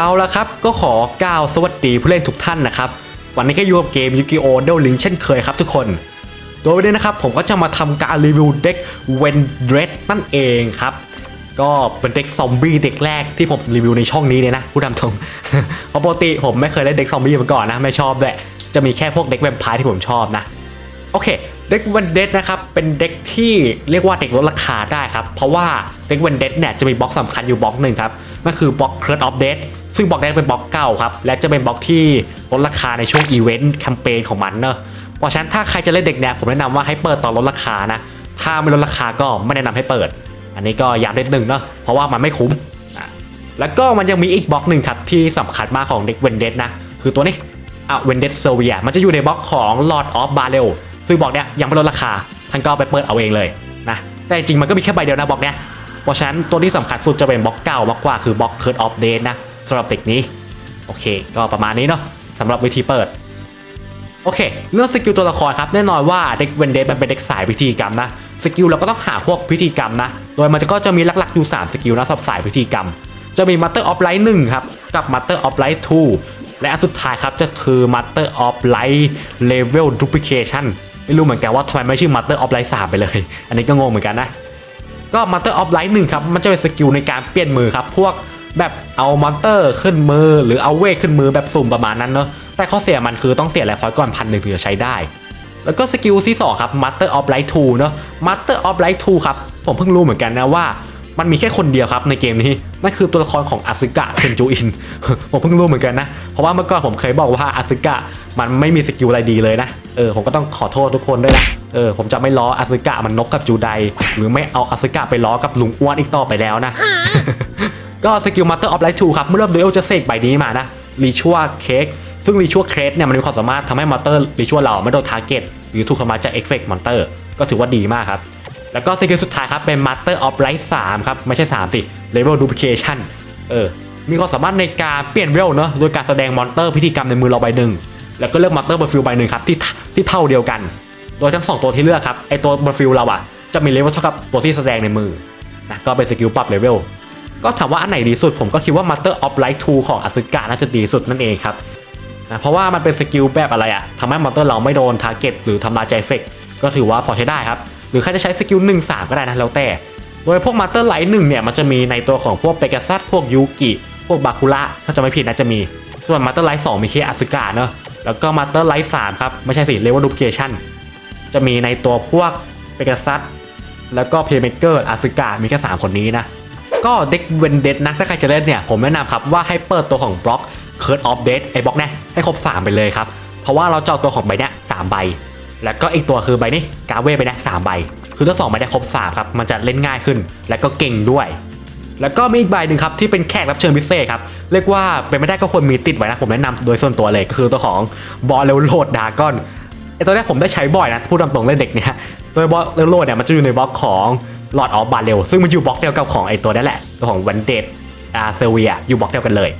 เอาละครับ ก็ขอกล่าวสวัสดีผู้เล่นทุกท่านนะครับ วันนี้ก็อยู่กับเกมยูกิโอเดลลิงเช่นเคยครับทุกคน โดยวันนี้นะครับผมก็จะมาทำการรีวิวเด็กเวนเดรดนั่นเองครับ ก็เป็นเด็กซอมบี้เด็กแรกที่ผมรีวิวในช่องนี้เลยนะผู้ดำตรงเพราะปกติผมไม่เคยเล่นเด็กซอมบี้มาก่อนนะไม่ชอบด้วยจะมีแค่พวกเด็กแวมไพร์ที่ผมชอบนะโอเคเด็กวันเดนะครับเป็นเด็กที่เรียกว่าเด็กลดราคาได้ครับ เพราะว่าเด็กวันเดเนี่ยจะมีบล็อกสำคัญอยู่บล็อกหนึ่งครับนั่นคือบล็อกเคิร์ดออฟเด ซึ่งบล็อกแรกเป็นบล็อกเก่าครับ และจะเป็นบล็อกที่ลดราคาในช่วงอีเวนต์แคมเปญของมันเนอะเพราะฉะนั้นถ้าใครจะเล่นเด็กเนี่ยผมแนะนำว่าให้เปิดตอนลดราคานะ ถ้าไม่ลดราคาก็ไม่แนะนำให้เปิด อันนี้ก็อย้ำนิดนึงเนอะเพราะว่ามันไม่คุ้มแล้วก็มันยังมีอีกบล็อกหนึ่งครับที่สำคัญมากของเด็กเวนเดนะคือตัวนี้อะเวนเดสเซเวียมันจะอยู่ในบล็อกของ Lord of b a r e l ซึ่งบล็อกเนี้ยยังไม่ลดราคาท่านก็ไปเปิดเอาเองเลยนะแต่จริงมันก็มีแค่ใบเดียวนะบล็อกเนี้ยเพราะฉะนั้นตัวที่สำคัญสุดจะเป็นบล็อกเก่ามากกว่าคือบล็อก Curse of Date นะ สำหรับเด็กนี้ โอเค ก็ประมาณนี้เนาะสำหรับวิธีเปิด โอเค เรื่องสกิลตัวละครครับ แน่นอนว่าเด็กเวนเดมันเป็นเด็กสายพิธีกรรมนะ สกิลเราก็ต้องหาพวกพิธีกรรมนะ โดยมันก็จะมีหลักๆอยู่3สกิลนะสำหรับสายพิธีกรรม จะมี Master of Light 1ครับ กับ Master of Light 2 และอันสุดท้ายครับจะคือ Master of Light Level Duplication ไม่รู้เหมือนกันว่าทำไมไม่ชื่อ Master of Light 3 ไปเลย อันนี้ก็งงเหมือนกันนะก็ Master of Light 1ครับ มันจะเป็นสกิลในการเปลี่ยนมือครับ พวก แบบเอามอนเตอร์ขึ้นมือ หรือเอาเวทขึ้นมือแบบสุ่มประมาณนั้นเนอะแต่ข้อเสียมันคือต้องเสียแรงพอยต์ก่อนพันหนึ่งถึงจะใช้ได้ แล้วก็สกิลที่2ครับ Master of Light 2 เนอะ Master of Light 2 ครับ ผมเพิ่งรู้เหมือนกันนะว่ามันมีแค่คนเดียวครับในเกมนี้ นั่นคือตัวละครของอาซึกะเทนจูอิน ผมเพิ่งรู้เหมือนกันนะ เพราะว่าเมื่อก่อนผมเคยบอกว่าอาซึกะมันไม่มีสกิลอะไรดีเลยนะ เออผมก็ต้องขอโทษทุกคนด้วยนะ เออผมจะไม่ล้ออาซึกะมันนกกับจูได หรือไม่เอาอาซึกะไปล้อกับลุงอ้วนอีกต่อไปแล้วนะ ก็สกิล Master of Light 2ครับ เมื่อเริ่มดูเอลจะเสกใบนี้มานะรีชัวเค้กซึ่งรีชัวเครสเนี่ยมันมีความสามารถทำให้มอนเตอร์รีชัวเราไม่โดนทาร์เก็ตหรือถูกทำลายจากเอฟเฟกต์มอนเตอร์ก็ถือว่าดีมากครับ แล้วก็สกิลสุดท้ายครับ เป็น Master of Light 3ครับ ไม่ใช่ 3 สิ Level Duplication เออ มีความสามารถในการเปลี่ยนเวลเนอะโดยการแสดงมอนเตอร์พิธีกรรมในมือเราใบหนึ่งแล้วก็เลือกมอนเตอร์บนฟิลใบหนึ่งครับที่ที่เท่าเดียวกัน โดยทั้งสองตัวที่เลือกครับไอตัวบนฟิลเราอะจะมีเลเวลเท่ากับตัวที่แสดงในมือนะก็เป็นสกิลปรับเลเวล ก็ถามว่าอันไหนดีสุดผมก็คิดว่า Master of Light 2 ของอ s ึกะน่าจะดีสุดนั่นเองครับนะเพราะว่ามันเป็นสกิลแบบอะไรอะทำให้มอนเตอร์เราไม่โดนทาร์เก็ตหรือทำลายใจเฟกก็ถือว่าพอใช้ได้ครับ หรือใครจะใช้สกิล1 3 ก็ได้นะแล้วแต่ โดยพวก Master Light 1เนี่ยมันจะมีในตัวของพวกเปกัสซัสพวกยูกิ พวกบาคุระถ้าจะไม่ผิดนะจะมี ส่วน Master Light 2มีแค่อ s ึกะเนอะแล้วก็ Master Light 3ครับไม่ใช่สิ Level Duplication จะมีในตัวพวกเปกัสซัสแล้วก็เพย์เมเกอร์อ s ึกะมีแค่3คนนี้นะ ก็เด็กเวนเดนะถ้าใครจะเล่นเนี่ยผมแนะนำครับว่าให้เปิดตัวของบล็อก Curse of Death ไอ้บล็อกเนี่ยให้ครบ 3 ไปเลยครับ เพราะว่าเราเจาตัวของใบเนี้ยสามใบ แล้วก็อีกตัวคือใบนี้กาเว่ไปเนี่ยสามใบ คือทั้งสองใบเนี่ยครบ3ครับมันจะเล่นง่ายขึ้น และก็เก่งด้วย แล้วก็มีอีกใบหนึ่งครับที่เป็นแขกรับเชิญพิเศษครับเรียกว่าเป็นไม่ได้ก็ควรมีติดไว้นะผมแนะนำโดยส่วนตัวเลยก็คือตัวของบอลเลโลดดากอนไอตัวนี้ผมได้ใช้บ่อยนะพูดตามตรงเล่นเด็กเนี่ยโดยบอลเลโลดเนี่ยมันจะอยู่ในบล็อกของ หลอดออฟบาเรลซึ่งมันอยู่บล็อกเดียวกับของไอตัวนั่นแหละตัวของวันเดดอาเซเวียอยู่บล็อกเดียวกันเลย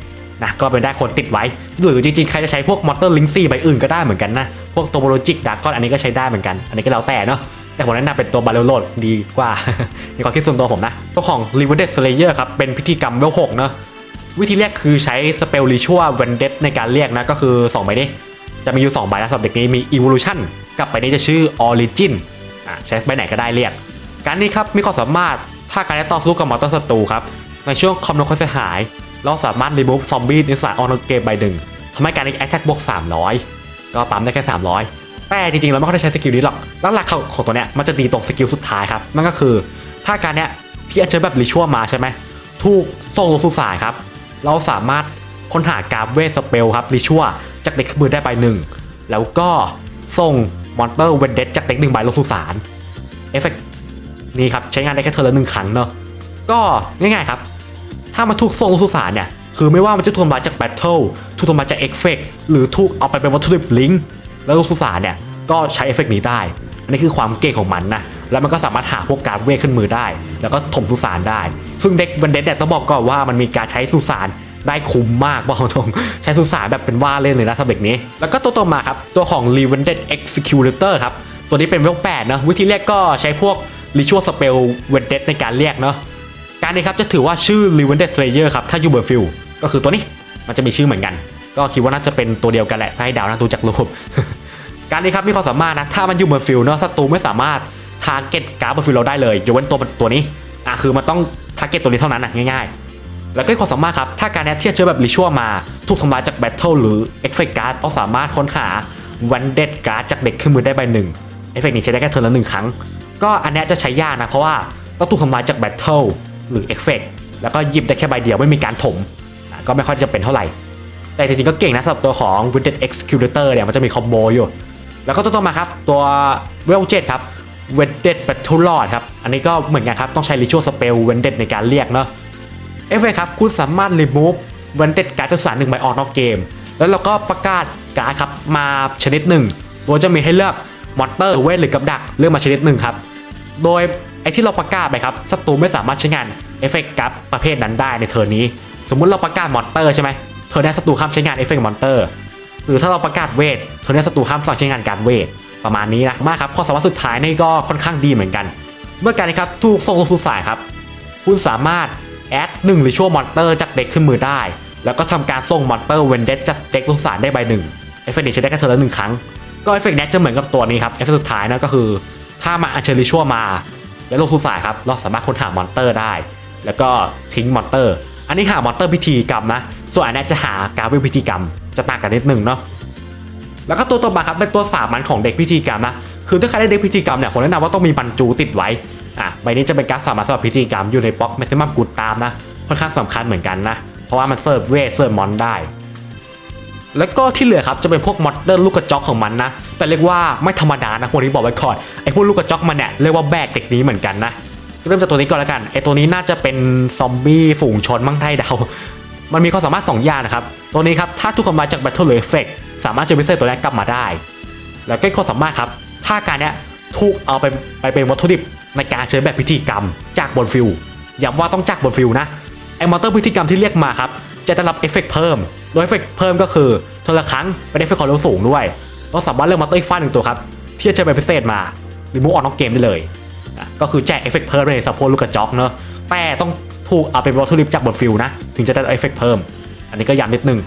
นะก็เป็นได้คนติดไว้ หรือจริงๆ ใครจะใช้พวกมอเตอร์ลิงซี่ใบอื่นก็ได้เหมือนกันนะ พวกตัวโมโลจิกดาร์กอนอันนี้ก็ใช้ได้เหมือนกัน อันนี้ก็แล้วแต่เนาะแต่ผมแนะนำเป็นตัวบาเรลโลดดีกว่าในความคิดส่วนตัวผมนะ ตัวของ r e v e r d e d Slayer ครับ เป็นพิธีกรรมเวลหกเนาะวิธีแรกคือใช้สเปลริชัวเวนเดตในการเรียกนะ ก็คือ2ใบนี้ จะมีอยู่2ใบนะสำหรับเด็กนี้มี Evolution กับใบนี้จะชื่อ Origin อะใช้ใบไหนก็ได้เรียก การนี้ครับมีความสามารถถ้าการได้ต่อสู้กับมอนเตอร์ศัตรูครับในช่วงคอมโนควาเสียหาย เราสามารถรีมูฟซอมบี้ในสายออนเกมใบหนึ่งทำให้การนี้แอคแท็กบวก 300 ก็ปั๊มได้แค่ 300 แต่จริงๆเราไม่ค่อยได้ใช้สกิลนี้หรอกหลักๆของตัวเนี้ยมันจะดีตรงสกิลสุดท้ายครับนั่นก็คือ ถ้าการเนี้ยที่อัญเชิญแบบริชัวมาใช่ไหมถูกส่งลงสู่สายครับ เราสามารถค้นหากราฟเวสเปลครับริชัวจากเด็กมือได้ใบหนึ่งแล้วก็ส่งมอนเตอร์เวนเดจากเด็กหนึ่งใบลงสู่สารเอฟเฟก นี่ครับใช้งานได้แค่เทอร์ละหนึ่งครั้งเนอะก็ง่ายๆครับ ถ้ามันถูกส่งลงสู่สารเนี่ยคือไม่ว่ามันจะถูกทำลาจากแบทเทิลถูกทำลาจากเอฟเฟกหรือถูกเอาไปเป็นวัตถุดิบลิงก์แล้วลงสู่สารเนี่ยก็ใช้เอฟเฟกนี้ได้ อันนี้คือความเก่งของมันนะแล้วมันก็สามารถหาพวกการเวทขึ้นมือได้ แล้วก็ถมสุสานได้ ซึ่งเด็กวันเด็ดเนี่ยต้องบอกก่อนว่ามันมีการใช้สุสานได้คุ้มมากบอกตรงใช้สุสานแบบเป็นว่าเล่นเลยนะสำหรับเด็กนี้ แล้วก็ตัวต่อมาครับ ตัวของ r e v e n d e d Executor ครับ ตัวนี้เป็นเวลแปดนะวิธีแรกก็ใช้พวก r i t u a l Spell w e n d e d ในการเรียกเนาะการนี้ครับจะถือว่าชื่อ r e v e n d e d Slayer ครับถ้าอยู่บนฟิลก็คือตัวนี้มันจะมีชื่อเหมือนกัน ก็คิดว่าน่าจะเป็นตัวเดียวกันแหละถ้าให้ดาวนะดูจากรูปการนี้ครับมีความสามารถนะถ้ามันอยู่บนฟิลเนาะศัตรูไม่สามารถทาร์เก็ตการ์ดบนฟิลเราได้เลยยกเว้นตัวตัวนี้อะคือมันต้องทาร์เก็ตตัวนี้เท่านั้นนะง่ายๆ แล้วก็ความสามารถครับถ้าการเนี้ยที่จะเจอแบบริชัวมาถูกทำลายจากแบทเทิลหรือเอฟเฟกต์การ์ดต้องสามารถค้นหาวันเด็ดการ์ดจากเด็กขึ้นมือได้ใบหนึ่งเอฟเฟกต์นี้ใช้ได้แค่เทิร์นละหนึ่งครั้ง ก็อันนี้จะใช้ยากนะ เพราะว่าต้องถูกทำลายจากแบทเทิลหรือเอฟเฟกต์แล้วก็หยิบได้แค่ใบเดียวไม่มีการถมอะก็ไม่ค่อยจะเป็นเท่าไหร่ แต่จริงๆก็เก่งนะสำหรับตัวของ w i n d e d Executor เนี่ยมันจะมีคอมโบอยู่ แล้วก็ตัวต่อมาครับตัวเวลเจ็ครับ w e n d e d Battle Lord ครับ อันนี้ก็เหมือนกันครับ ต้องใช้ Ritual Spell w e n d e d ในการเรียกเนาะเอฟเฟครับ คุณสามารถ remove w e n d e d การ์ดทุกสารหนึ่งใบออกนอกเกม แล้วเราก็ประกาศการ์ดครับ มาชนิดหนึ่งโดยจะมีให้เลือกมอนเตอร์เวทหรือกับดักเลือกมาชนิดหนึ่งครับ โดยไอ้ที่เราประกาศไปครับศัตรูไม่สามารถใช้งานเอฟเฟกต์กับประเภทนั้นได้ในเทอร์นี้ สมมุติเราประกาศมอนเตอร์ใช่ไหมเทอร์นี้ศัตรูห้ามใช้งานเอฟเฟกต์มอนเตอร์หรือถ้าเราประกาศเวทเทอร์นี้ศัตรูห้ามสั่งใช้งานการเวทประมาณนี้นะมากครับข้อสามารถสุดท้ายนี่ก็ค่อนข้างดีเหมือนกัน เมื่อการนี้ครับถูกส่งลงสู่สายครับคุณสามารถแอดหนึ่งหรือชั่วมอนเตอร์จากเด็กขึ้นมือได้ แล้วก็ทำการส่งมอนเตอร์เวนเดจากเด็กลงสารได้ใบหนึ่งเอฟเฟกต์นี้ใช้ได้แค่เทอร์ละหนึ่งครั้งก็เอฟเฟกต์นี้จะเหมือนกับตัวนี้ครับเอฟเฟกต์สุดท้ายนะก็คือ ถ้ามาอัญเชิญลิชัวมาแล้วลงสู่สายครับ เราสามารถค้นหามอนเตอร์ได้ แล้วก็ทิ้งมอนเตอร์ อันนี้หามอนเตอร์พิธีกรรมนะ ส่วนอันนี้จะหาการเวลพิธีกรรม จะต่างกันนิดนึงเนาะ แล้วก็ตัวต่อมาครับเป็นตัวสามัญของเด็กพิธีกรรมนะ คือถ้าใครได้เด็กพิธีกรรมเนี่ยผมแนะนำว่าต้องมีบรรจูติดไว้ อะ ใบนี้จะเป็นการสามัญสำหรับพิธีกรรมอยู่ในบล็อกแมกซิมัมกูดตามนะ ค่อนข้างสำคัญเหมือนกันนะ เพราะว่ามันเสิร์ฟเวทเสิร์ฟมอนได้ แล้วก็ที่เหลือครับจะเป็นพวกมอนเตอร์ลูกกระจอกของมันนะ แต่เรียกว่าไม่ธรรมดานะพวกนี้บอกไว้ก่อนไอ้พวกลูกกระจอกมันเนี่ยเรียกว่าแบกเด็กนี้เหมือนกันนะเริ่มจากตัวนี้ก่อนแล้วกันไอ้ตัวนี้น่าจะเป็นซอมบี้ฝูงชนมั่งไทยเดามันมีความสามารถ2อย่างนะครับ ตัวนี้ครับถ้าทุกคนมาจาก Battle หรือ Effect สามารถจอพิเศษตัวนี้กลับมาได้ แล้วก็อีกความสามารถครับถ้าการเนี้ยถูกเอาไปไปเป็นวัตถุดิบในการเชิญแบบพิธีกรรมจากบนฟิลย้ำว่าต้องจากบนฟิลนะไอ้มอเตอร์พิธีกรรมที่เรียกมาครับจะได้รับเอฟเฟกต์เพิ่ม โดยเอฟเฟกต์เพิ่มก็คือเทอละครั้งเป็นเอฟเฟกต์ความเร็วสูงด้วยเราสามารถเลือกมอเตอร์อีกฟ้าหนึ่งตัวครับที่จะเชิญแบบพิเศษมาหรือมูออนนอกเกมได้เลยก็คือแจกเอฟเฟกต์เพิ่มในสปอร์ลูกกระจอกเนอะแต่ต้องถูกเอาเป็นวัตถุดิบจากบนฟิลนะถึงจะได้เอฟเฟกต์เพิ่ม อันนี้ก็ย้ำนิดนึง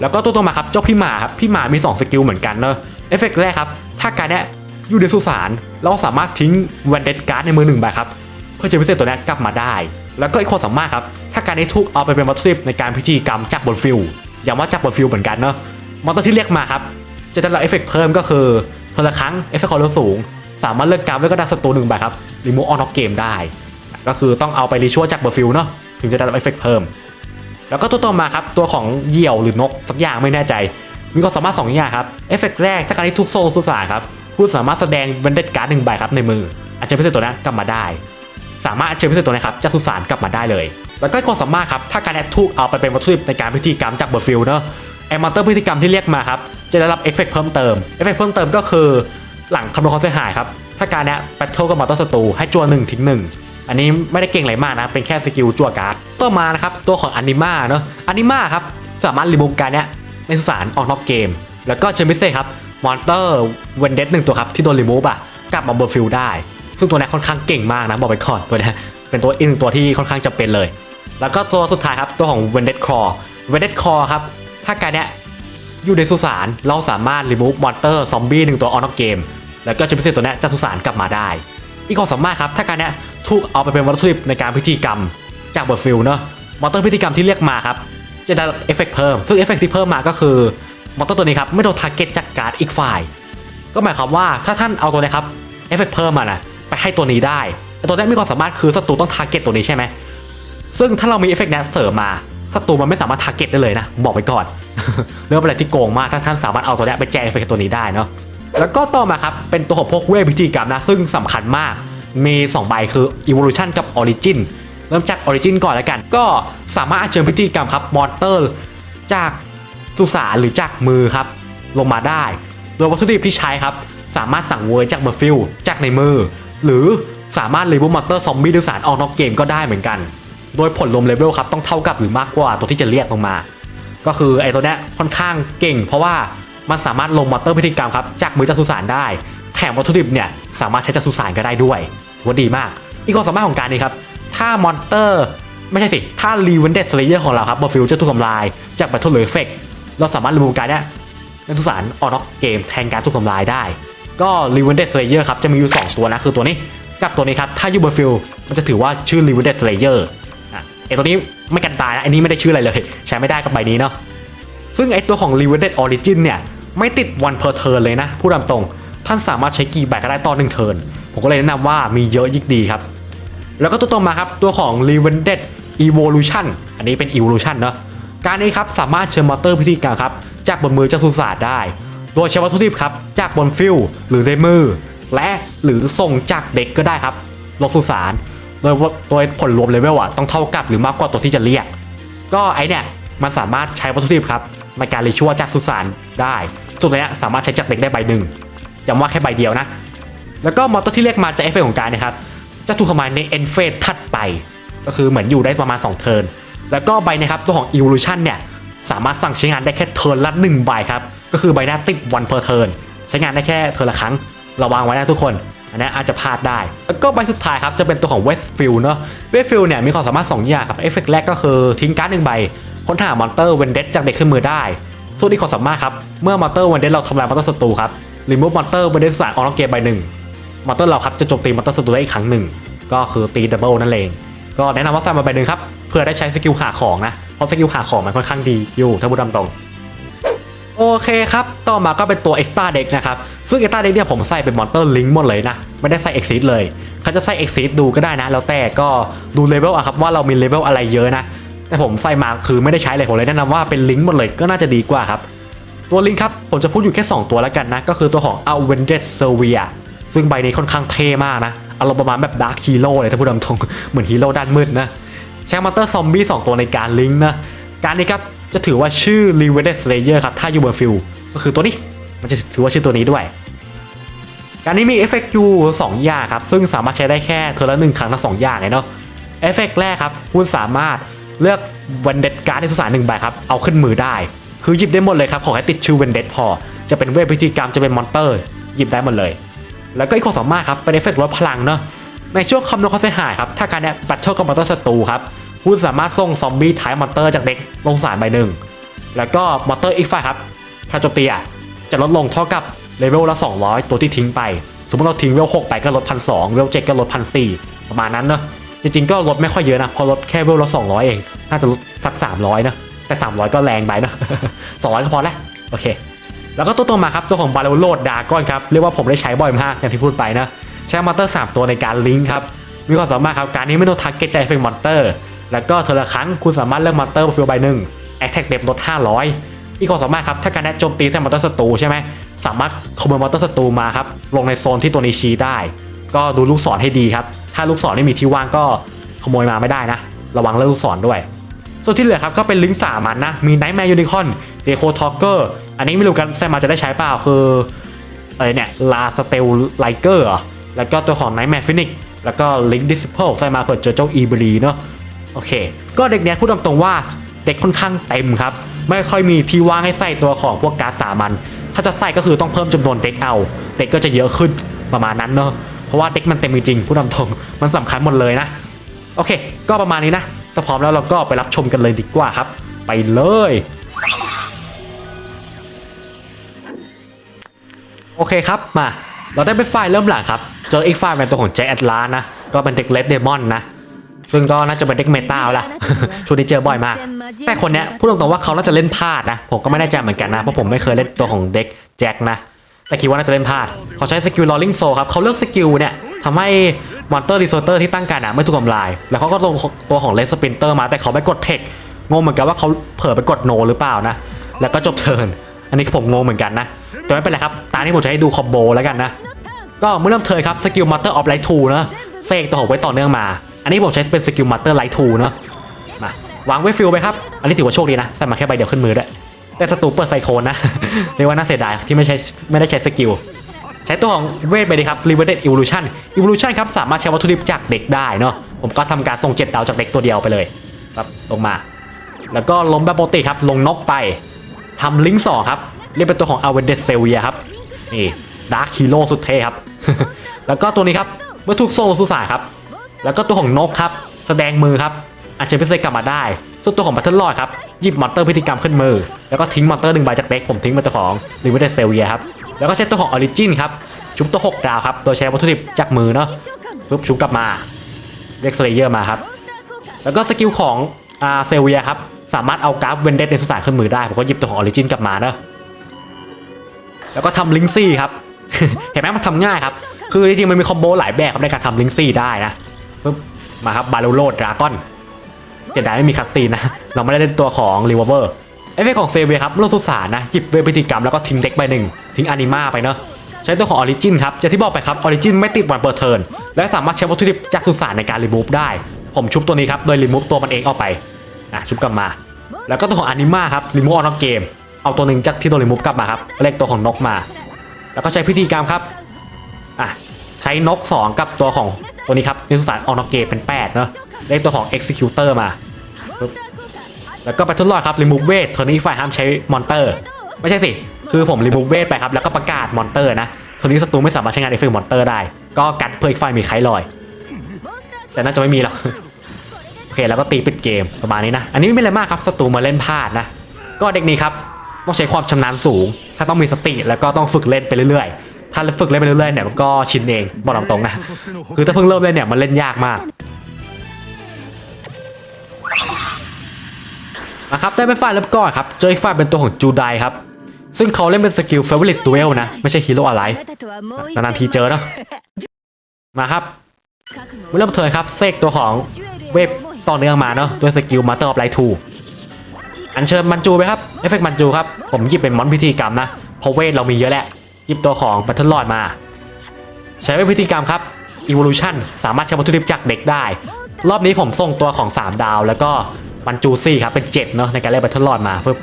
แล้วก็ตัวตัวมาครับเจ้าพี่หมาครับพี่หมามี 2 สกิลเหมือนกันเนอะเอฟเฟกต์แรกครับถ้าการเนี้ยอยู่ในสุสานเราสามารถทิ้งแวนเดดการ์ดในมือหนึ่งใบครับเพื่อจะพิเศษตัวนี้กลับมาได้ แล้วก็อีกความสามารถครับ ถ้าการนี้ถูกเอาไปเป็นวัตถุดิบในการพิธีกรรมจากบนฟิลย้ำว่าจากบนฟิลเหมือนกันเนอะมอนเตอร์ที่เรียกมาครับ จะได้รับเอฟเฟกต์เพิ่มก็คือเทละครั้งเอฟเฟกต์ความเร็วสูง สามารถเลือกการไว้ก็ได้ศัตรูหนึ่งใบครับรีมูออนออกเกมได้ ก็คือต้องเอาไปรีชัวจากบนฟิลเนาะถึงจะได้รับเอฟเฟกต์เพิ่ม แล้วก็ตัวต่อมาครับตัวของเหยี่ยวหรือนกสักอย่างไม่แน่ใจมีความสามารถ2อย่างครับเอฟเฟกต์แรกถ้าการที่ทุกโซลสุสานครับผู้สามารถแสดงเวนเดตการ์ดหนึ่งใบครับในมืออาจจะพิเศษตัวนั้นกลับมาได้ สามารถเชิญพิเศษตัวนี้ครับจากสุสานกลับมาได้เลย แล้วก็ความสามารถครับถ้าการแอดทุกเอาไปเป็นวัตถุดิบในการพิธีกรรมจากเบทฟิลเนอะไอมอนเตอร์พิธีกรรมที่เรียกมาครับจะได้รับเอฟเฟกต์เพิ่มเติมเอฟเฟกต์เพิ่มเติมก็คือหลังคำนวณความเสียหายครับถ้าการเนี้ยแบทเทิลกับมอนเตอร์ศัตรูให้จัวหนึ่งทิ้งหนึ่งอันนี้ไม่ได้เก่งอะไรมากนะเป็นแค่สกิลจั่วการ์ดต่อมานะครับตัวของอนิมาเนอะอนิมาครับสามารถรีมูฟการเนี้ยในสุสานออกนอกเกม แล้วก็เชมิเซ่ครับมอนเตอร์เวนเดสหนึ่งตัวครับที่โดนรีมูฟอะกลับมาบนฟิลได้ ซึ่งตัวนี้ค่อนข้างเก่งมากนะบอกไปก่อนตัวนี้เป็นตัวอีกหนึ่งตัวที่ค่อนข้างจำเป็นเลย แล้วก็ตัวสุดท้ายครับตัวของเวนเดสคอร์เวนเดสคอร์ครับ ถ้าการเนี้ยอยู่ในสุสานเราสามารถรีมูฟมอนเตอร์ซอมบี้หนึ่งตัวออนอกเกม แล้วก็เชมิเซ่ตัวเนี้ยจากสุสานกลับมาได้ อีกความสามารถครับ ถ้าการเนี้ยถูกเอาไปเป็นวัตถุดิบในการพิธีกรรมจากบทฟิลเนอะมอนเตอร์พิธีกรรมที่เรียกมาครับ จะได้เอฟเฟกต์เพิ่ม ซึ่งเอฟเฟกต์ที่เพิ่มมาก็คือมอนเตอร์ตัวนี้ครับไม่โดนทาร์เก็ตจากการ์ดอีกฝ่าย ก็หมายความว่าถ้าท่านเอาตัวนี้ครับเอฟเฟกต์เพิ่มมานะไปให้ตัวนี้ได้ต่ตัวนี้มีความสามารถคือศัตรูต้องทาร์เก็ตตัวนี้ใช่ไหม ซึ่งถ้าเรามีเอฟเฟกต์นี้เสริมมาศัตรูมันไม่สามารถทาร์เก็ตได้เลยนะ บอกไว้ก่อนเรื่องอะไรที่โกงมากถ้าท่านสามารถเอาตัวนี้ไปแจกเอฟเฟกต์ตัวนี้ได้เนาะแล้วก็ต่อมาครับ เป็นตัวของพวกเวทพิธีกรรมนะ ซึ่งสำคัญมากมี 2 ใบคือ Evolution กับ Origin เริ่มจาก Origin ก่อนแล้วกัน ก็สามารถเชิญพิธีกรรมครับมอนเตอร์จากสุสานหรือจากมือครับ ลงมาได้ โดยวัตถุดิบที่ใช้ครับ สามารถสั่งเวอร์จากเบอร์ฟิลจากในมือ หรือสามารถรีบูมอนเตอร์ซอมบี้หรือสารออกนอกเกมก็ได้เหมือนกัน โดยผลรวมเลเวลครับต้องเท่ากับหรือมากกว่าตัวที่จะเรียกลงมา ก็คือไอ้ตัวเนี้ยค่อนข้างเก่ง เพราะว่ามันสามารถลงมอเตอร์พิธีกรรมครับจากมือจักสุสานได้ แถมวัตถุดิบเนี่ยสามารถใช้จักสุสานก็ได้ด้วยว่าดีมาก อีกความสามารถของการนี้ครับถ้ามอนเตอร์ไม่ใช่สิ ถ้ารีเวนเดสเลเยอร์ของเราครับบอฟิลจะถูกทำลายจากบัตเทิลหรือเอฟเฟกเราสามารถรีมูฟการเนี้ยนักทุสารออนอกเกมแทนการถูกทำลายได้ ก็รีเวนเดสเลเยอร์ครับจะมีอยู่ 2 ตัวนะคือตัวนี้ กับตัวนี้ครับถ้ายูเบอฟิลมันจะถือว่าชื่อรีเวนเดสเลเยอร์ อะไอตัวนี้ไม่กันตายนะอันนี้ไม่ได้ชื่ออะไรเลย ใช้ไม่ได้กับใบนี้เนาะซึ่งไอตัวของ r e v e r t e d Origin เนี่ย ไม่ติด one per turn เลยนะพูดตามตรง ท่านสามารถใช้กี่ใบก็ได้ต่อหนึ่งเทิร์นผมก็เลยแนะนำว่ามีเยอะยิ่งดีครับ แล้วก็ตัวต่อมาครับ ตัวของ r e v e r t e d Evolution อันนี้เป็น Evolution เนอะการนี้ครับสามารถเชิญมอเตอร์พิธีการครับ จากบนมือเจ้าสุสานได้ โดยใช้วัตถุดิบครับจากบนฟิลหรือในมือ และหรือส่งจากเด็กก็ได้ครับลงสุสาน โดยโดยผลรวมเลเวลอะต้องเท่ากับหรือมากกว่าตัวที่จะเรียก ก็ไอเนี่ยมันสามารถใช้วัตถุดิบครับในการรีชั่วจากสุสานได้ส่วนตัวเนี้ยสามารถใช้จากเด็กได้ใบหนึ่งย้ำว่าแค่ใบเดียวนะ แล้วก็มอเตอร์ที่เรียกมาจากเอฟเฟกต์ของการนะครับจะถูกทำลายในเอ็นเฟสถัดไป ก็คือเหมือนอยู่ได้ประมาณ 2 เทิร์นแล้วก็ใบนะครับตัวของ Evolution เนี่ยสามารถสั่งใช้งานได้แค่เทิร์นละ1ใบครับก็คือใบหน้าติดวันเพอร์เทิร์นใช้งานได้แค่เทิร์นละครั้งระวังไว้นะทุกคน อันนี้อาจจะพลาดได้ แล้วก็ใบสุดท้ายครับจะเป็นตัวของ Westfield เนอะ Westfield เนี่ยมีความสามารถ 2 อย่างครับเอฟเฟกต์แรกก็คือทิ้งการ์ดหนึ่งใบค้นหามอนเตอร์เวนเดตจากเด็กขึ้นมือได้ ส่วนอีกความสามารถครับเมื่อมอนเตอร์เวนเดตเราทำลายมอนเตอร์ศัตรูครับรีมูฟมอนเตอร์เวนเดตสารออกนอกเกมใบหนึ่งมอนเตอร์เราครับจะโจมตีมอนเตอร์ศัตรูได้อีกครั้งหนึ่งก็คือตีดับเบิลนั่นเองก็แนะนำว่าใส่มาใบหนึ่งครับเพื่อได้ใช้สกิลหาของนะเพราะสกิลหาของมันค่อนข้างดีอยู่ถ้าพูดตามตรงโอเคครับ ต่อมาก็เป็นตัว Extra Deck นะครับ ซึ่ง Extra Deck เนี่ยผมใส่เป็นมอนเตอร์ลิงก์หมดเลยนะ ไม่ได้ใส่ Exit เลยเขาจะใส่ Exit ดูก็ได้นะ แล้วแต่ก็ดูเลเวลอะครับว่าเรามีเลเวลอะไรเยอะนะ แต่ผมใส่มาคือไม่ได้ใช้เลยผมเลยแนะนำว่าเป็นลิงก์หมดเลยก็น่าจะดีกว่าครับ ตัวลิงก์ครับผมจะพูดอยู่แค่ 2 ตัวแล้วกันนะ ก็คือตัวของ a v e n g e d Servia ซึ่งใบนี้ค่อนข้างเท่มากนะอารมณ์ประมาณแบบดาร์คฮีโร่เลยถ้าพูดตามตรงเหมือนฮีโร่ด้านมืดนะใช้มอนเตอร์ซอมบี้2ตัวในการลิงก์นะการนี้ครับจะถือว่าชื่อ r e v e r e d Slayer ครับถ้าอยู่บนฟิลก็คือตัวนี้มันจะถือว่าชื่อตัวนี้ด้วย การนี้มีเอฟเฟกต์อยู่สองอย่างครับ ซึ่งสามารถใช้ได้แค่เทอร์ละหนึ่งครั้งทั้งสองอย่างเลยเนาะเอฟเฟกต์แรกครับ คุณสามารถเลือกวันเด็ดการ์ดในสุสานหนึ่งใบครับ เอาขึ้นมือได้ คือหยิบได้หมดเลยครับ ขอให้ติดชื่อเวนเด็ดพอ จะเป็นเวทพิธีกรรมจะเป็นมอนเตอร์ หยิบได้หมดเลย แล้วก็อีกความสามารถครับ เป็นเอฟเฟกต์ลดพลังเนาะในช่วงคำนวณความเสียหายครับ ถ้าการเนี้ยบัตเทิลกับมอนเตอร์ศัตรูครับคุณสามารถส่งซอมบี้ท้ายมอนเตอร์จากเด็กลงสารใบหนึ่งแล้วก็มอนเตอร์อีกฝ่ายครับถ้าโจมตีอะจะลดลงเท่ากับ เลเวลละ 200 ตัวที่ทิ้งไป สมมติเราทิ้งเวล6ไปก็ลดพันสเวล7ก็ลดพันสประมาณนั้นเนอะจริงๆก็ลดไม่ค่อยเยอะนะเพอลดแค่เวลละ200 เอง น่าจะลดสัก 300นะแต่ 300 ก็แรงไปนะ200 ก็พอแล้วโอเค แล้วก็ตัวต่อมาครับตัวของบา l โ l ดดากอนครับเรียกว่าผมได้ใช้บ่อยมากอย่างที่พูดไปนะใช้มอนเตอร์3ตัวในการลิงก์ครับมีความสามารถครับการนี้ไม่ต้องทักเกตใจเฟกมอนเตอร์แล้วก็เทอละครั้งคุณสามารถเลือกมอนเตอร์ฟิลใบหนึ่งแอคแท็กเดฟลด500อีกความสามารถครับถ้าการแนโจมตีใส่มอนเตอร์ศัตรูใช่ไหม สามารถขโมยมอนเตอร์ศัตรูมาครับลงในโซนที่ตัวนี้ชี้ได้ ก็ดูลูกศรให้ดีครับ ถ้าลูกศรไม่มีที่ว่างก็ขโมยมาไม่ได้นะ ระวังเรื่องลูกศรด้วย ส่วนที่เหลือครับก็เป็นลิงก์สามันนะ มีไนท์แมร์ยูนิคอนเดโคทอกเกอร์อันนี้ไม่รู้กันแซมมาจะได้ใช้เปล่าคืออะไรเนี่ยลาสเตลไลเกอร์แล้วก็ตัวของไนท์แมร์ฟินิกแล้วก็ลิงก์ดิสเพลใส่มาเผื่อเจอเจ้าอีบรีเนาะโอเค ก็เด็กเนี้ยพูดตรงๆว่าเด็กค่อนข้างเต็มครับ ไม่ค่อยมีที่ว่างให้ใส่ตัวของพวกการสามัญ ถ้าจะใส่ก็คือต้องเพิ่มจำนวนเด็กเอา เด็กก็จะเยอะขึ้นประมาณนั้นเนาะเพราะว่าเด็กมันเต็มจริงๆพูดตรงมันสำคัญหมดเลยนะ โอเค ก็ประมาณนี้นะถ้าพร้อมแล้วเราก็ไปรับชมกันเลยดีกว่าครับ ไปเลยโอเคครับมา เราได้เป็นไฟล์เริ่มหลังครับ เจออีกไฟล์เป็นตัวของแจ็คแอตลานะ ก็เป็นเด็กเลดเดมอนนะ ซึ่งก็น่าจะเป็นเด็กเมตาแล้วล่ะช่วงนี้เจอบ่อยมาก แต่คนเนี้ยพูดตรงๆว่าเขาน่าจะเล่นพลาดนะ ผมก็ไม่แน่ใจเหมือนกันนะ เพราะผมไม่เคยเล่นตัวของเด็กแจ็คนะ แต่คิดว่าน่าจะเล่นพลาด เขาใช้สกิลลอ r ลิงโซครับ เขาเลือกสกิลเนี่ยทำให้มอนเตอร์รีโซเตอร์ที่ตั้งการอะไม่ถูกทำลาย แล้วเขาก็ลงตัวของเลสสปินเตอร์มา แต่เขาไม่กดเทค งงเหมือนกันว่าเขาเผลอไปกดโนหรือเปล่านะ แล้วก็จบเทิร์น อันนี้ผมงงเหมือนกันนะ แต่ไม่เป็นไรครับ ตามนี้ผมจะให้ดูคอมโบแล้วกันนะ ก็เมื่อเริ่มเทิร์นครับ สกิลมาสเตอร์ออฟไลท์ทูนะเสกตัวของไว้ต่อเนื่องมา อันนี้ผมใช้เป็นสกิลมาสเตอร์ไลท์ทูเนาะมาวางไว้ฟิลไปครับ อันนี้ถือว่าโชคดีนะใส่มาแค่ใบเดียวขึ้นมือด้วยแต่ศัตรูเปิดไซโคนนะเรียกว่าน่าเสียดายที่ไม่ใช้ไม่ได้ใช้สกิลใช้ตัวของเวทไปดีครับ r e v e r t e d Evolution Evolution ครับ สามารถใช้วัตถุดิบจากเด็กได้เนาะผมก็ทำการส่งเจ็ดดาวจากเด็กตัวเดียวไปเลยครับลงมา แล้วก็ล้มแบบปกติครับ ลงนกไปทำลิงก์สองครับ เรียกเป็นตัวของ a v e n d e s s e v i a ครับ นี่ดาร์คฮีโร่สุดเท่ครับ แล้วก็ตัวนี้ครับ เมื่อถูกโซ่สุสานครับ แล้วก็ตัวของนกครับ แสดงมือครับออัญเชิญพิเศษกลับมาได้ส่วนตัวของบัตเทิลลอดครับหยิบมอนเตอร์พิธีกรรมขึ้นมือ แล้วก็ทิ้งมอนเตอร์หนึ่งใบจากเด็กผมทิ้งเป็นตัวของลิมิเต็ดเซลเวียครับแล้วก็ใช้ตัวของออริจินครับชุบตัว 6 ดาวครับโดยใช้วัตถุดิบจากมือเนาะปุ๊บชุบกลับมาเรียกสเลเยอร์มาครับแล้วก็สกิลของอาเซลเวียครับสามารถเอากราฟเวนเดตในสุสานขึ้นมือได้ผมก็หยิบตัวของออริจินกลับมาเนาะแล้วก็ทำลิงซี่ครับเห็นไหมมันทำง่ายครับคือจริงๆมันมีคอมโบหลายแบบในการทำลิงซี่ได้นะ ปุ๊บมาครับบาลูโรดดราก้อนเสียดไม่มีคัตซีนนะ เราไม่ได้เล่นตัวของรีเวอร์เอฟเฟกของเซเวียครับโลกสุสานนะหยิบเวพิธีกรรมแล้วก็ทิ้งเด็กไปหนึ่งทิ้งอนิมาไปเนาะใช้ตัวของออริจินครับอย่างที่บอกไปครับออริจินไม่ติดวันเปิดเทิร์นและสามารถใช้วัตถุดิบจากสุสานในการรีมูฟได้ ผมชุบตัวนี้ครับโดยรีมูฟตัวมันเองออกไปอะชุบกลับมา แล้วก็ตัวของอนิมาครับรีมูฟออกนอกเกม เอาตัวหนึ่งจากที่โดนรีมูฟกลับมาครับเลขตัวของนกมา แล้วก็ใช้พิธีกรรมครับอะใช้นก 2 กับตัวของ ตัวนี้ครับนิสสารออกนอกเกเป็น8เนอะได้ตัวของ Executor มา แล้วก็ไปทดลองครับ Remove Weight เทอร์นี้ฝ่ายห้ามใช้มอนเตอร์ ไม่ใช่สิ คือผม Remove Weight ไปครับ แล้วก็ประกาศมอนเตอร์นะเทอร์นี้ศัตรูไม่สามารถใช้งานเอฟเฟกต์มอนเตอร์ได้ ก็กัดเพื่ออีกฝ่ายมีไคลอย แต่น่าจะไม่มีหรอกโอเคแล้วก็ตีปิดเกมประมาณนี้นะ อันนี้ไม่เป็นไรมากครับศัตรูมาเล่นพลาดนะ ก็เด็กนี้ครับต้องใช้ความชำนาญสูง ถ้าต้องมีสติแล้วก็ต้องฝึกเล่นไปเรื่อยๆ ถ้าฝึกเล่นไปเรื่อยๆเนี่ยมันก็ชินเองบอกตรงๆนะคือถ้าเพิ่งเริ่มเล่นเนี่ยมันเล่นยากมากนะครับได้เป็นฝ่ายเริ่มก่อนครับเจออีกฝ่ายเป็นตัวของจูไดครับซึ่งเขาเล่นเป็นสกิลเฟเวอร์ลิตดูเอลนะ ไม่ใช่ฮีโร่อะไร นานๆทีเจอเนอะมาครับเริ่มเทิร์นครับเซกตัวของเวฟต่อเนื่องมาเนาะด้วยสกิลมาเตอร์ออฟไลทูอัญเชิญมันจูไปครับ เอฟเฟกต์มันจูครับ ผมหยิบเป็นมอนพิธีกรรมนะเพราะเวทเรามีเยอะแหละ หยิบตัวของบัตเทิลลอดมา ใช้เวทพิธีกรรมครับ Evolution สามารถใช้วัตถุดิบจากเด็กได้ รอบนี้ผมส่งตัวของ 3 ดาว แล้วก็มันจูซี่ครับเป็น 7 เนาะในการเล่นบัตเทิลลอดมาฟึบ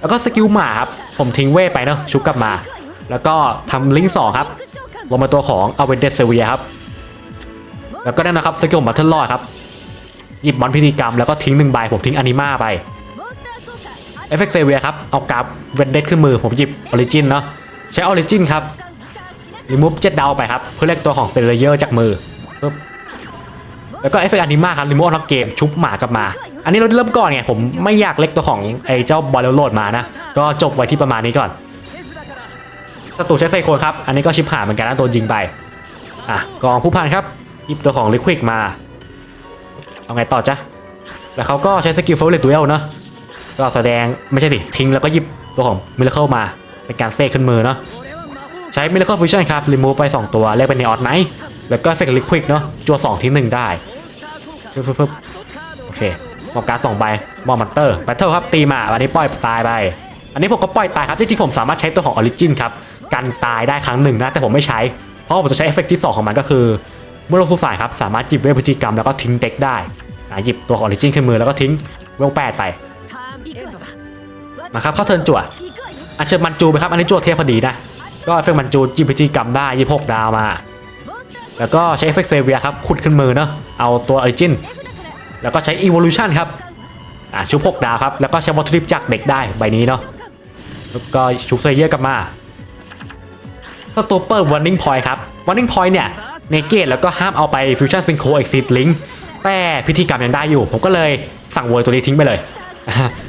แล้วก็สกิลหมาครับ ผมทิ้งเวทไปเนาะชุบกลับมา แล้วก็ทำลิงก์สองครับ ลงมาตัวของอเวนเดสเซเวียครับ แล้วก็นั่นนะครับสกิลบัตเทิลลอดครับหยิบมอนพิธีกรรมแล้วก็ทิ้งหนึ่งใบผมทิ้งอนิมาไป เอฟเฟกต์เซเวียครับ เอากราฟเวนเดสขึ้นมือผมหยิบออริจินเนาะใช้ออริจินครับรีมูฟเจ็ดดาวไปครับ เพื่อเรียกตัวของเซเลเยอร์จากมือปึ๊บแล้วก็เอฟเฟกต์อนิมาครับรีมูฟออกเกมชุบหมากลับมา อันนี้เราเริ่มก่อนไงผมไม่อยากเล็กตัวของไอ้เจ้าบอลโลดมานะก็จบไว้ที่ประมาณนี้ก่อนศัตรูใช้ไซโคนครับ อันนี้ก็ชิบหายเหมือนกันนะโดนยิงไป อะกองผู้พันครับหยิบตัวของลิควิกมา เอาไงต่อจ๊ะ แล้วเขาก็ใช้สกิลโฟลเลตดูเอลเนาะ ก็แสดงไม่ใช่สิทิ้งแล้วก็หยิบตัวของมิราเคิลมาเป็นการเซกขึ้นมือเนาะใช้มิราเคิลฟิวชั่นครับรีมูฟไป 2 ตัวแลกเป็นเนออดไนท์แล้วก็เอฟเฟกต์ลิควิกเนาะจัว2ทิ้ง1ได้ฟึบฟึบฟึบโอเคมอบการสองใบมอบมันเตอร์แบทเทิลครับตีมาอันนี้ปล่อยตายไปอันนี้ผมก็ปล่อยตายครับจริงๆผมสามารถใช้ตัวของออริจินครับกันตายได้ครั้งหนึ่งนะแต่ผมไม่ใช้ เพราะผมจะใช้เอฟเฟกต์ที่ 2 ของมันก็คือเมื่อลงสุสานครับสามารถหยิบเวทพฤติกรรมแล้วก็ทิ้งเด็กได้หยิบตัวของออริจินขึ้นมือแล้วก็ทิ้งเวลแปดไป มาครับเข้าเทินจั่วอันเชิญมันจูไปครับอันนี้จั่วเทียบพอดีนะก็เอฟเฟกต์มันจูหยิบพฤติกรรมได้ยี่หกดาวมา แล้วก็ใช้เอฟเฟกต์เซเวียครับขุดขึ้นมือเนาะเอาตัวออริจินแล้วก็ใช้ evolution ครับอะชุบหกดาวครับแล้วก็ใช้วัตถุดิบจากเด็กได้ใบนี้เนาะแล้วก็ชุบเซเยอร์กลับมาสตูเปอร์วันนิ่งพอยครับวันนิ่งพอยเนี่ยเนเกตแล้วก็ห้ามเอาไปฟิวชั่นซิงโคเอ็กซิสลิงแต่พิธีกรรมยังได้อยู่ ผมก็เลยสั่งเวยตัวนี้ทิ้งไปเลย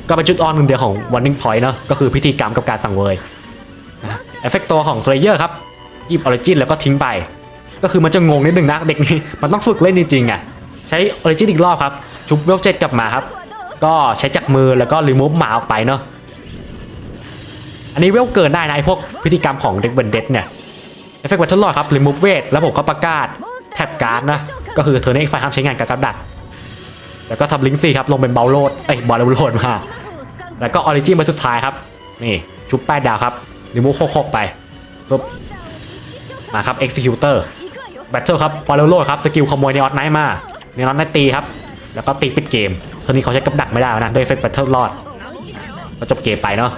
ก็เป็นจุดอ่อนหนึ่งเดียวของวันนิ่งพอยต์เนาะก็คือพิธีกรรมกับการสั่งเวยเอฟเฟกตัวของเซเยอร์ครับหยิบออริจินแล้วก็ทิ้งไป ก็คือมันจะงงนิดนึงนะเด็กนี้มันต้องฝึกเล่นจริงๆอะใช้ออริจินอีกรอบครับ ชุบเวลเจ็ดกลับมาครับ ก็ใช้จักมือแล้วก็รีมูฟหมาออกไปเนาะอันนี้เวลเกินได้นะไอพวกพฤติกรรมของเด็กเบนเด็ดเนี่ยเอฟเฟกต์วัตถุลอดครับรีมูฟเวทแล้วผมก็ประกาศแท็บการ์ดนะ ก็คือเทอร์เน็กไฟห้ามใช้งานกับกับดัก แล้วก็ทำลิงก์สี่ครับลงเป็นเบลโลดเอ้ยบอลโลดมา แล้วก็ออริจินมาสุดท้ายครับ นี่ชุบแปดดาวครับรีมูฟหกไปปุ๊บมาครับ Executor แบทเทิลครับบอลโลดครับสกิลขโมยเนออตไนท์มาเนออตไนท์ตีครับ แล้วก็ตีปิดเกมเทอร์นี้เขาใช้กับดักไม่ได้นะด้วยเฟกต์แบทเทิลรอดก็จบเกมไปเนาะ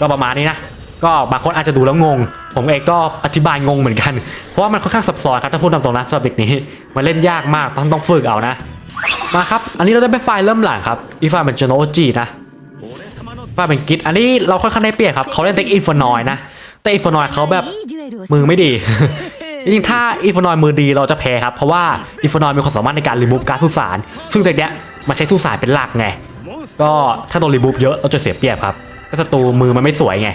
ก็ประมาณนี้นะก็บางคนอาจจะดูแล้วงง ผมเองก็อธิบายงงเหมือนกัน เพราะว่ามันค่อนข้างซับซ้อนครับถ้าพูดตามตรงนะสำหรับเด็กนี้ มันเล่นยากมากต้องต้องฝึกเอานะ มาครับ อันนี้เราได้เป็นไฟล์เริ่มหลังครับ อีฟล์เป็นจโนโอจีนะไฟล์เป็นกิทอันนี้เราค่อนข้างได้เปรียบครับ เขาเล่นเด็กอินฟอนอยนะ แต่อินฟอนอยเขาแบบมือไม่ดี จริงๆ ถ้าอีฟานอยมือดีเราจะแพ้ครับ เพราะว่าอีฟานอยมีความสามารถในการรีมูฟการดสุสานซึ่งแต่เนี้ยมันใช้สุสานเป็นหลักไง ก็ถ้าโดนรีมูฟเยอะเราจะเสียเปรียบครับก็ศัตรูมือมันไม่สวยไง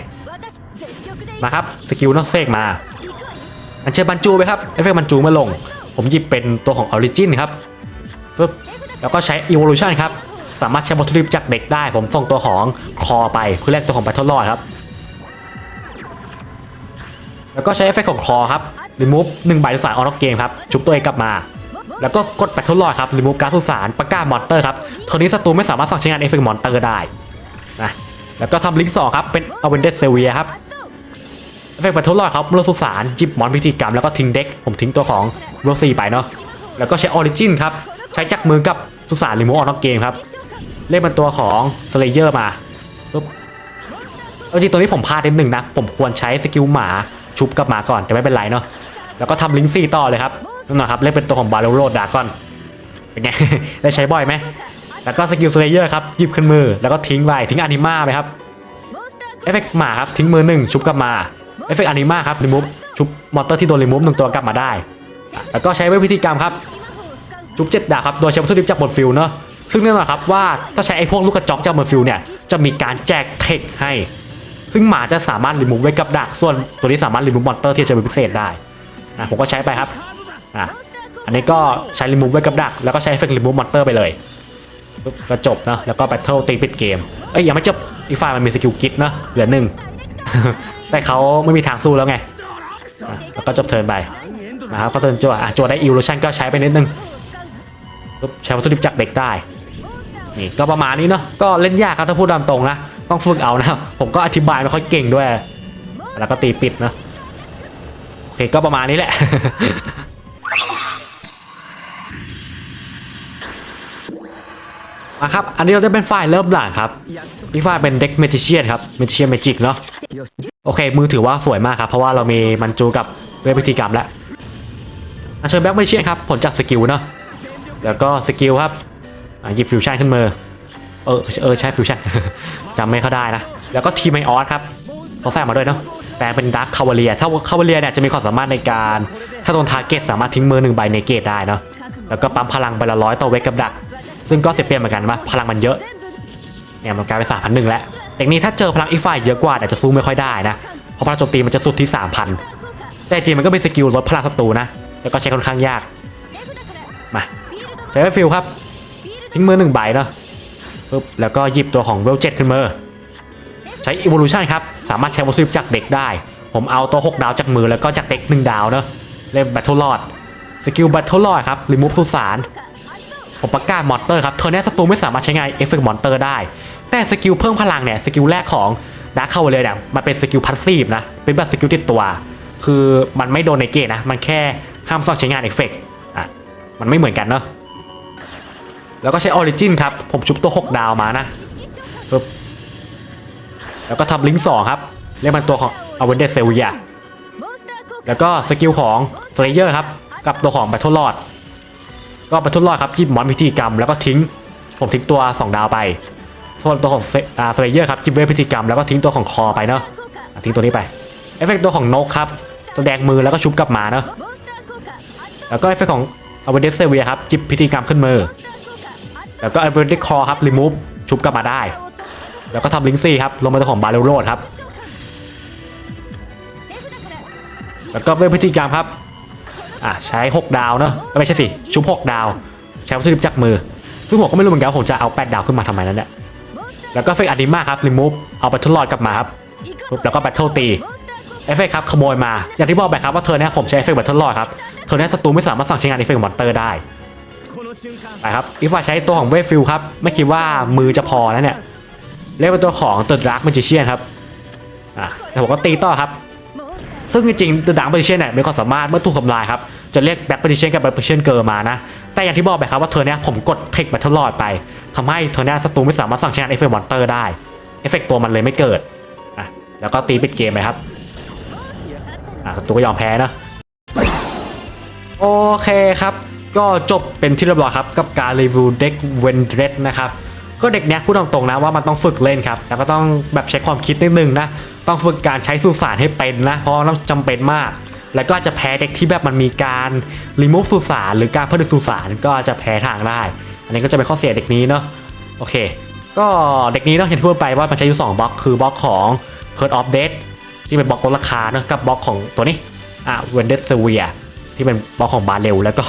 มาครับ สกิลนอกเซกมา อันเชิญบรรจูไปครับ เอฟเฟกต์บรรจูมาลง ผมหยิบเป็นตัวของออริจินครับ ปึ๊บแล้วก็ใช้ Evolution ครับ สามารถใช้วัตถุดิบจากเด็กได้ ผมส่งตัวของคอไปเพื่อแลกตัวของ Battle Lord ครับ แล้วก็ใช้เอฟเฟกต์ของคอครับ remove 1ใบทุสารออกเกมครับชุบตัวเองกลับมา แล้วก็กด Battle Lord ครับ remove การดทุสารประกาศมอนเตอร์ครับทีนี้ศัตรูไม่สามารถสั่งใช้งานเอฟเฟกต์มอนเตอร์ได้นะแล้วก็ทำลิงก์สองครับเป็น a v e n g e d s e v i a ครับเอฟเฟกต์บัตเทิลลอยครับเมื่อสุสานจิบมอนพิธีกรรมแล้วก็ทิ้งเด็ก ผมทิ้งตัวของโรซี่ไปเนาะแล้วก็ใช้ออริจินครับ ช้จักมือกับสุสานรีโมทออกนอกเกมครับ เล่นเป็นตัวของสเลเยอร์มาปุ๊บเอาจริงตัวนี้ผมพลาดนิดหนึ่งนะ ผมควรใช้สกิลหมาชุบกับหมาก่อนแต่ไม่เป็นไรเนาะแล้วก็ทำลิงซี่ต่อเลยครับนั่นน่อยครับเล่นเป็นตัวของบาโลโรดากอนเป็นไงได้ใช้บ่อยไหมแล้วก็สกิลสเลเยอร์ครับหยิบขึ้นมือแล้วก็ทิ้งไปทิ้งอนิมาไปครับเอฟเฟกต์หมาครับทิ้งมือหนึ่งชุบกลับมาเอฟเฟกต์อนิมาครับรีมูฟชุบมอเตอร์ที่โดนรีมูฟหนึ่งตัวกลับมาได้ แล้วก็ใช้เวทพิธีกรรมครับ ชุบเจ็ดดาครับ โดยใช้วัตถุดิบจากบนฟิลเนอะซึ่งแน่นอนครับว่าถ้าใช้ไอ้พวกลูกกระจอกจากบนฟิลเนี่ยจะมีการแจกเทคให้ ซึ่งหมาจะสามารถรีมูฟไว้กับดักส่วนตัวนี้สามารถรีมูฟมอนเตอร์ที่จะเป็นพิเศษได้อะผมก็ใช้ไปครับอะอันนี้ก็ใช้รีมูฟไว้กับดัก แล้วก็ใช้เฟกรีมูฟมอนเตอร์ไปเลยปุ๊บก็จบนะแล้วก็แบทเทิลตีปิดเกมเอ้ยยังไม่จบอีกฝ่ายมันมีสกิลกิทนะเหลือหนึ่งแต่เขาไม่มีทางสู้แล้วไงแล้วก็จบเทิร์นไปนะครับก็เทิร์นจั่วอะจั่วได้อิวโลชันก็ใช้ไปนิดนึง ใช้วัตถุดิบจากเด็กได้นี่ก็ประมาณนี้เนาะก็เล่นยากครับถ้าพูดตามตรงนะต้องฝึกเอานะผมก็อธิบายไม่ค่อยเก่งด้วย แล้วก็ตีปิดนะโอเคก็ประมาณนี้แหละมาครับ อันนี้เราจะเป็นฝ่ายเริ่มหลังครับอีกฝ่ายเป็นเด็กเมจิเชียนครับ เมจิเชียนเมจิกเนาะ โอเค มือถือว่าสวยมากครับ เพราะว่าเรามีมันจูกับเวทพิธีกรรมแล้วอันเชิญแบ็กเมจิเชียนครับ ผลจากสกิลเนาะ แล้วก็สกิลครับหยิบฟิวชั่นขึ้นมือเออเออใช่ฟิวชั่นจำไม่เขาได้นะ แล้วก็ทีมไอออสครับเขาใส่มาด้วยเนาะแปลงเป็นดักคาวเลียถ้าคาวเลียเนี่ยจะมีความสามารถในการถ้าโดนทาร์เก็ตสามารถทิ้งมือหนึ่งใบในเกตได้เนาะแล้วก็ปั๊มพลังใบละร้อยต่อเวกกับดัก ซึ่งก็เสียเปรียบเหมือนกันว่าพลังมันเยอะเนี่ยมันกลายเป็นสามพันหนึ่งแล้วแต่นี้ถ้าเจอพลังอีกฝ่ายเยอะกว่าอาจจะสู้ไม่ค่อยได้นะเพราะพลังโจมตีมันจะสุดที่สามพันแต่จริงมันก็เป็นสกิลลดพลังศัตรูนะแล้วก็ใช้ค่อนข้างยากมา ใช้ฟิลครับ ทิ้งมือหนึ่งใบเนาะปึ๊บแล้วก็หยิบตัวของเวลเจ็ดขึ้นมือใช้ evolution ครับ สามารถใช้วัตถุดิบจากเด็กได้ ผมเอาตัว 6 ดาวจากมือแล้วก็จากเด็ก 1 ดาวเนาะเล่น Battle Lord สกิล Battle Lord ครับ remove สุสานผมประกาศมอนเตอร์ครับเทอร์นี้ศัตรูไม่สามารถใช้งานเอฟเฟกต์มอนเตอร์ได้ แต่สกิลเพิ่มพลังเนี่ยสกิลแรกของดาร์คเข้าเลยเนี่ยมันเป็นสกิลพัสซีฟนะ เป็นแบบสกิลติดตัว คือมันไม่โดนในเกตนะ มันแค่ห้ามสั่งใช้งานเอฟเฟกต์อะมันไม่เหมือนกันเนาะ แล้วก็ใช้ออริจินครับ ผมชุบตัว 6 ดาวมานะปึ๊บแล้วก็ทำลิงก์สองครับ เรียกมันตัวของอเวนเดสเซวียแล้วก็สกิลของสเลเยอร์ครับ กับตัวของ Battle Lord ก็ Battle Lord ครับจิบมอนพิธีกรรมแล้วก็ทิ้ง ผมทิ้งตัว 2 ดาวไป ส่วนตัวของสเลเยอร์ครับจิบเวทพิธีกรรมแล้วก็ทิ้งตัวของคอไปเนาะทิ้งตัวนี้ไปเอฟเฟกต์ตัวของนกครับแสดงมือแล้วก็ชุบกลับมาเนาะแล้วก็เอฟเฟกต์ของอเวนเดสเซเวียครับจิบพิธีกรรมขึ้นมือ แล้วก็เอเวนเดคอครับรีมูฟชุบกลับมาได้ แล้วก็ทำลิงซี่ครับ ลงมาตัวของบาเรโรดครับ แล้วก็เวทพิธีกรรมครับ อะใช้ 6 ดาวเนอะไม่ใช่สิ ชุบ 6 ดาว ใช้วัตถุดิบจากมือ ซึ่งผมก็ไม่รู้เหมือนกันว่าผมจะเอา 8 ดาวขึ้นมาทำไมนั่นแหละ แล้วก็เฟกอนิมาครับรีมูฟเอาแบทเทิลลอดกลับมาครับ แล้วก็แบทเทิลตีเอฟเฟกครับขโมยมา อย่างที่บอกไปครับว่าเธอเนี่ยผมใช้เอฟเฟกต์แบทเทิลลอดครับเธอเนี่ยศัตรูไม่สามารถสั่งใช้งานเอฟเฟกต์มอนเตอร์ได้ ไปครับอีฟ้าใช้ตัวของเวฟฟิลครับ ไม่คิดว่ามือจะพอนะเนี่ย เรียกเป็นตัวของตัวดร์กมัจิเชียนครับ อะแต่ผมก็ตีต่อครับ ซึ่งจริงๆตัวดร์กมัจิเชียนเนี่ยมีความสามารถเมื่อถูกทำลายครับ จะเรียกแบ็คมัจิเชียนกับแบ็คมัจิเชียนเกิร์มานะ แต่อย่างที่บอกไปครับว่าเธอเนี่ยผมกดเทคแบทเทิลลอดไปทำให้เธอเนี่ยศัตรูไม่สามารถสั่งใช้งานเอฟเฟกต์มอนเตอร์ได้ เอฟเฟกต์ตัวมันเลยไม่เกิด อะ แล้วก็ตีปิดเกมไปครับ อะศัตรูก็ยอมแพ้นะ โอเคครับ ก็จบเป็นที่เรียบร้อยครับกับการรีวิวเด็กเวนเดรนะครับก็เด็กเนี้ยพูดตรงๆนะว่ามันต้องฝึกเล่นครับแล้วก็ต้องแบบใช้ความคิดนิดนึงนะต้องฝึกการใช้สุสานให้เป็นนะเพราะต้องจำเป็นมาก แล้วก็จะแพ้เด็กที่แบบมันมีการรีมูฟสุสานหรือการผลิตสุสานก็จะแพ้ทางได้ อันนี้ก็จะเป็นข้อเสียเด็กนี้เนาะโอเค ก็เด็กนี้เนาะเห็นทั่วไปว่ามันใช้อยู่2บล็อกคือบล็อกของ Curse of Death ที่เป็นบล็อกลดราคาเนาะกับบล็อกของตัวนี้อะ w e n d e s v i r ที่เป็นบล็อกของบาเรลแล้วก็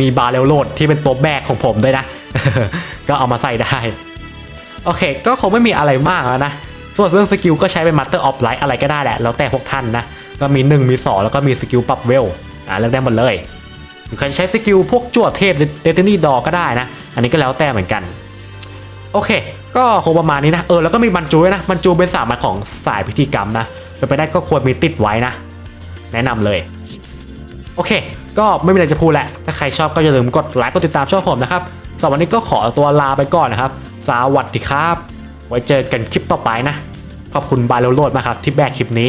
มีบาเรลโหลดที่เป็นตัวแบกของผมด้วยนะ ก็เอามาใส่ได้ โอเค ก็คงไม่มีอะไรมากแล้วนะ ส่วนเรื่องสกิลก็ใช้เป็น Master of Light อะไรก็ได้แหละ แล้วแต่พวกท่านนะ ก็มี 1 มี 2 แล้วก็มีสกิลปรับเวลอ่าเลือกได้หมดเลยใครใช้สกิลพวกจวดเทพเดตินี่ดอก็ได้นะ อันนี้ก็แล้วแต่เหมือนกัน โอเค ก็คงประมาณนี้นะ เออ แล้วก็มีบรรจุนะบรรจุเป็นสามัญของสายพิธีกรรมนะเป็นไปได้ก็ควรมีติดไว้นะ แนะนำเลย โอเค ก็ไม่มีอะไรจะพูดแหละ ถ้าใครชอบก็อย่าลืมกดไลค์กดติดตามช่องผมนะครับสำหรับวันนี้ก็ขอตัวลาไปก่อนนะครับ สวัสดีครับ ไว้เจอกันคลิปต่อไปนะ ขอบคุณบายโลโลดมากครับที่แบกคลิปนี้